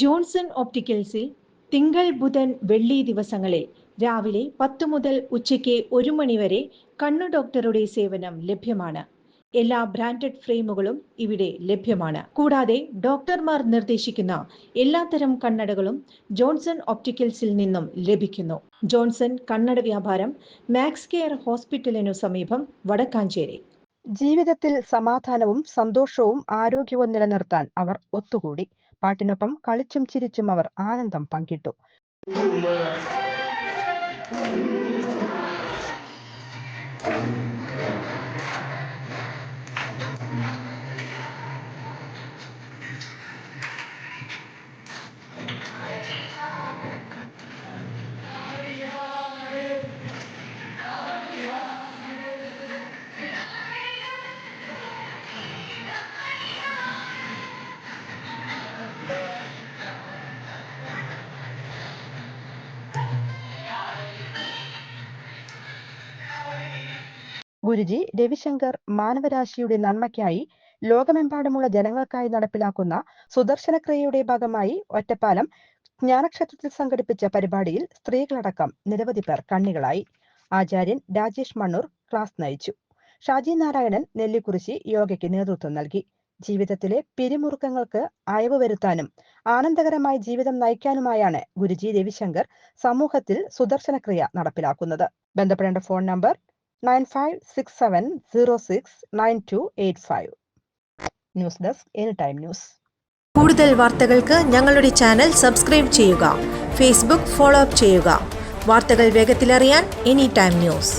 Johnson ഓപ്റ്റിക്കൽസിൽ തിങ്കൾ ബുധൻ വെള്ളി ദിവസങ്ങളിൽ രാവിലെ പത്ത് മുതൽ ഉച്ചയ്ക്ക് ഒരു മണിവരെ കണ്ണു ഡോക്ടറുടെ സേവനം ലഭ്യമാണ്. എല്ലാ ബ്രാൻഡഡ് ഫ്രെയിമുകളും ഇവിടെ ലഭ്യമാണ്. കൂടാതെ ഡോക്ടർമാർ നിർദ്ദേശിക്കുന്ന എല്ലാത്തരം കണ്ണടകളും ജോൺസൺ ഓപ്റ്റിക്കൽസിൽ നിന്നും ലഭിക്കുന്നു. ജോൺസൺ കണ്ണട വ്യാപാരം മാക്സ് കെയർ ഹോസ്പിറ്റലിനു സമീപം വടക്കാഞ്ചേരി. ജീവിതത്തിൽ സമാധാനവും സന്തോഷവും ആരോഗ്യവും നിലനിർത്താൻ അവർ ഒത്തുകൂടി. പാട്ടിനൊപ്പം കളിച്ചും ചിരിച്ചും അവർ ആനന്ദം പങ്കിട്ടു. ഗുരുജി രവിശങ്കർ മാനവരാശിയുടെ നന്മയ്ക്കായി ലോകമെമ്പാടുമുള്ള ജനങ്ങൾക്കായി നടപ്പിലാക്കുന്ന സുദർശനക്രിയയുടെ ഭാഗമായി ഒറ്റപ്പാലം ജ്ഞാനക്ഷേത്രത്തിൽ സംഘടിപ്പിച്ച പരിപാടിയിൽ സ്ത്രീകളടക്കം നിരവധി പേർ കണ്ണികളായി. ആചാര്യൻ രാജേഷ് മണ്ണൂർ ക്ലാസ് നയിച്ചു. ഷാജി നാരായണൻ നെല്ലിക്കുറിശി യോഗയ്ക്ക് നേതൃത്വം നൽകി. ജീവിതത്തിലെ പിരിമുറുക്കങ്ങൾക്ക് അയവ് വരുത്താനും ആനന്ദകരമായി ജീവിതം നയിക്കാനുമായാണ് ഗുരുജി രവിശങ്കർ സമൂഹത്തിൽ സുദർശനക്രിയ നടപ്പിലാക്കുന്നത്. ബന്ധപ്പെടേണ്ട phone number nine five six seven zero six nine two eight five news desk any time news കൂടുതൽ വാർത്തകൾക്ക് ഞങ്ങളുടെ ചാനൽ സബ്സ്ക്രൈബ് ചെയ്യുക. ഫേസ്ബുക്ക് ഫോളോ അപ്പ് ചെയ്യുക. വാർത്തകൾ വേഗത്തിലറിയാൻ എനി ടൈം ന്യൂസ്